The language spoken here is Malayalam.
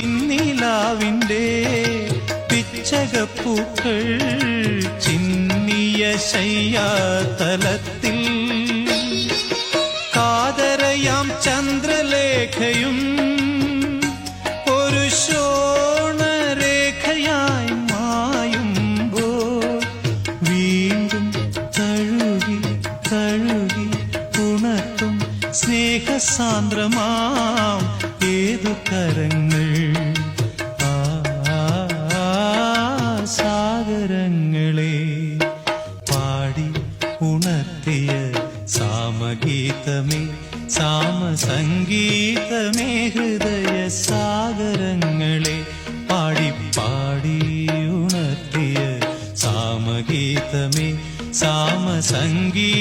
പിന്നിലാവിന്റെ പിച്ചകപ്പൂക്കൾ ചിന്നിയ ശയ്യാതലത്തിൽ. കാതരയാം ചന്ദ്രലേഖയും മായുമ്പോൾ വീണ്ടും സ്നേഹസാന്ദ്രമാം ഏതു കരങ്ങൾ ഉണർത്തിയ സാമഗീതമേ സാമസംഗീതമേ ഹൃദയ സാഗരങ്ങളെ പാടി പാടി ഉണർത്തിയ സാമഗീതമേ സാമസംഗീതമേ